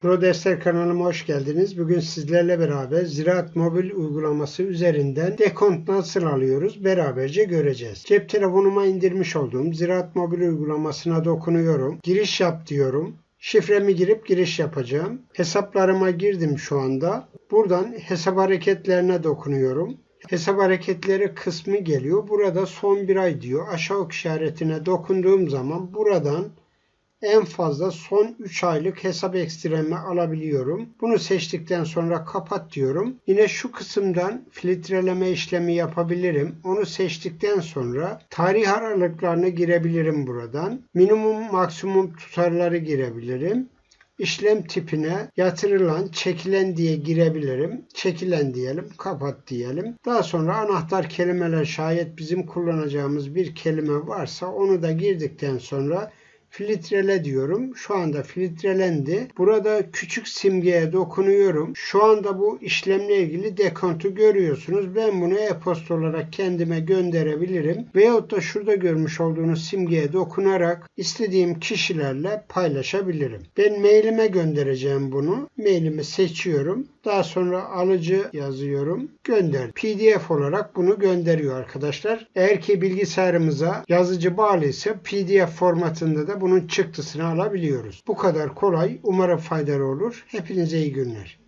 ProDestek kanalıma hoş geldiniz. Bugün sizlerle beraber Ziraat Mobil uygulaması üzerinden dekont nasıl alıyoruz beraberce göreceğiz. Cep telefonuma indirmiş olduğum Ziraat Mobil uygulamasına dokunuyorum. Giriş yap diyorum. Şifremi girip giriş yapacağım. Hesaplarıma girdim şu anda. Buradan hesap hareketlerine dokunuyorum. Hesap hareketleri kısmı geliyor. Burada son bir ay diyor. Aşağı ok işaretine dokunduğum zaman buradan en fazla son 3 aylık hesap ekstremi alabiliyorum. Bunu seçtikten sonra kapat diyorum. Yine şu kısımdan filtreleme işlemi yapabilirim. Onu seçtikten sonra tarih aralıklarını girebilirim buradan. Minimum maksimum tutarları girebilirim. İşlem tipine yatırılan, çekilen diye girebilirim. Çekilen diyelim, kapat diyelim. Daha sonra anahtar kelimeler şayet bizim kullanacağımız bir kelime varsa onu da girdikten sonra filtrele diyorum. Şu anda filtrelendi. Burada küçük simgeye dokunuyorum. Şu anda bu işlemle ilgili dekontu görüyorsunuz. Ben bunu e-posta olarak kendime gönderebilirim. Veyahut da şurada görmüş olduğunuz simgeye dokunarak istediğim kişilerle paylaşabilirim. Ben mailime göndereceğim bunu. Mailimi seçiyorum. Daha sonra alıcı yazıyorum. Gönder. PDF olarak bunu gönderiyor arkadaşlar. Eğer ki bilgisayarımıza yazıcı bağlıysa PDF formatında da bunun çıktısını alabiliyoruz. Bu kadar kolay. Umarım faydalı olur. Hepinize iyi günler.